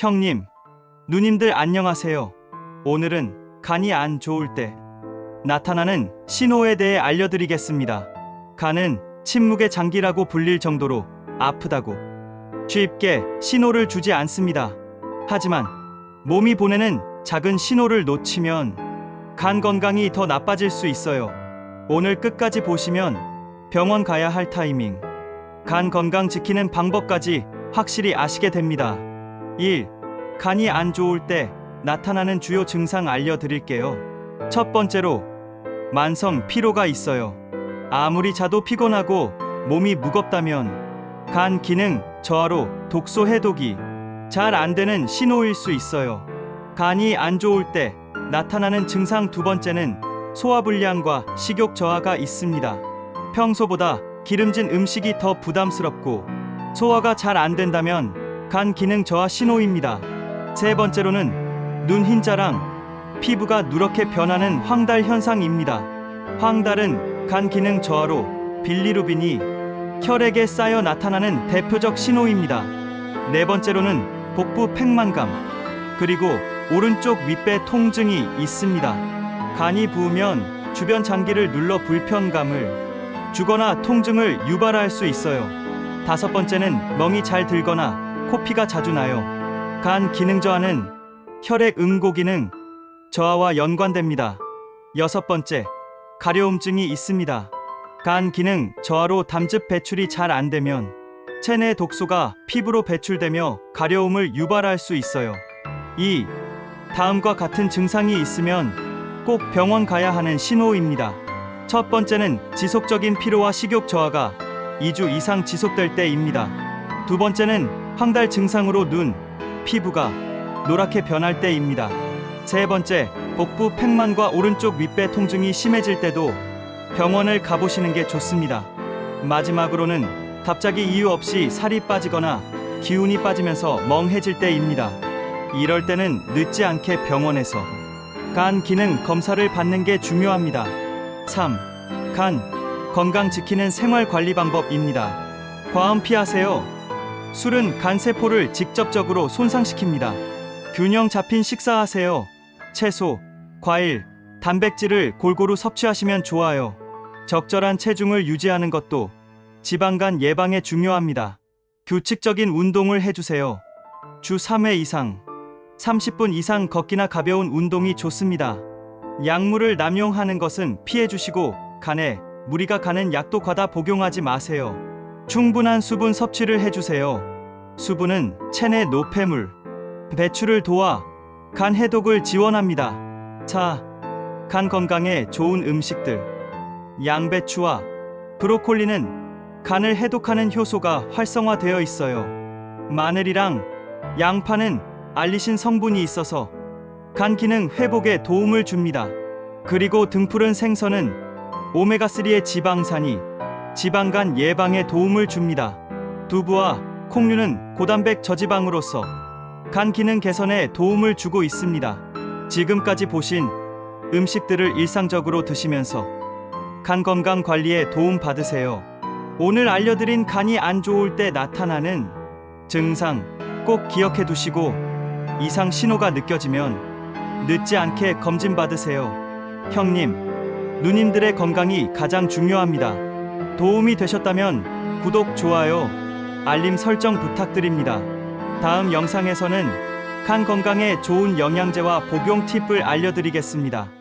형님, 누님들 안녕하세요. 오늘은 간이 안 좋을 때 나타나는 신호에 대해 알려드리겠습니다. 간은 침묵의 장기라고 불릴 정도로 아프다고 쉽게 신호를 주지 않습니다. 하지만 몸이 보내는 작은 신호를 놓치면 간 건강이 더 나빠질 수 있어요. 오늘 끝까지 보시면 병원 가야 할 타이밍, 간 건강 지키는 방법까지 확실히 아시게 됩니다. 1. 간이 안 좋을 때 나타나는 주요 증상 알려드릴게요. 첫 번째로 만성 피로가 있어요. 아무리 자도 피곤하고 몸이 무겁다면 간 기능 저하로 독소 해독이 잘 안 되는 신호일 수 있어요. 간이 안 좋을 때 나타나는 증상 두 번째는 소화불량과 식욕 저하가 있습니다. 평소보다 기름진 음식이 더 부담스럽고 소화가 잘 안 된다면 간 기능 저하 신호입니다. 세 번째로는 눈 흰자랑 피부가 누렇게 변하는 황달 현상입니다. 황달은 간 기능 저하로 빌리루빈이 혈액에 쌓여 나타나는 대표적 신호입니다. 네 번째로는 복부 팽만감 그리고 오른쪽 윗배 통증이 있습니다. 간이 부으면 주변 장기를 눌러 불편감을 주거나 통증을 유발할 수 있어요. 다섯 번째는 멍이 잘 들거나 코피가 자주 나요. 간 기능 저하는 혈액 응고 기능 저하와 연관됩니다. 여섯 번째, 가려움증이 있습니다. 간 기능 저하로 담즙 배출이 잘 안 되면 체내 독소가 피부로 배출되며 가려움을 유발할 수 있어요. 2. 다음과 같은 증상이 있으면 꼭 병원 가야 하는 신호입니다. 첫 번째는 지속적인 피로와 식욕 저하가 2주 이상 지속될 때입니다. 두 번째는 황달 증상으로 눈, 피부가 노랗게 변할 때입니다. 세 번째, 복부 팽만과 오른쪽 윗배 통증이 심해질 때도 병원을 가보시는 게 좋습니다. 마지막으로는 갑자기 이유 없이 살이 빠지거나 기운이 빠지면서 멍해질 때입니다. 이럴 때는 늦지 않게 병원에서 간 기능 검사를 받는 게 중요합니다. 3. 간 건강 지키는 생활 관리 방법입니다. 과음 피하세요. 술은 간 세포를 직접적으로 손상시킵니다. 균형 잡힌 식사하세요. 채소, 과일, 단백질을 골고루 섭취하시면 좋아요. 적절한 체중을 유지하는 것도 지방간 예방에 중요합니다. 규칙적인 운동을 해주세요. 주 3회 이상, 30분 이상 걷기나 가벼운 운동이 좋습니다. 약물을 남용하는 것은 피해주시고 간에 무리가 가는 약도 과다 복용하지 마세요. 충분한 수분 섭취를 해주세요. 수분은 체내 노폐물 배출을 도와 간 해독을 지원합니다. 자, 간 건강에 좋은 음식들. 양배추와 브로콜리는 간을 해독하는 효소가 활성화되어 있어요. 마늘이랑 양파는 알리신 성분이 있어서 간 기능 회복에 도움을 줍니다. 그리고 등푸른 생선은 오메가3의 지방산이 지방간 예방에 도움을 줍니다. 두부와 콩류는 고단백 저지방으로서 간 기능 개선에 도움을 주고 있습니다. 지금까지 보신 음식들을 일상적으로 드시면서 간 건강 관리에 도움 받으세요. 오늘 알려드린 간이 안 좋을 때 나타나는 증상 꼭 기억해 두시고 이상 신호가 느껴지면 늦지 않게 검진 받으세요. 형님, 누님들의 건강이 가장 중요합니다. 도움이 되셨다면 구독, 좋아요, 알림 설정 부탁드립니다. 다음 영상에서는 간 건강에 좋은 영양제와 복용 팁을 알려드리겠습니다.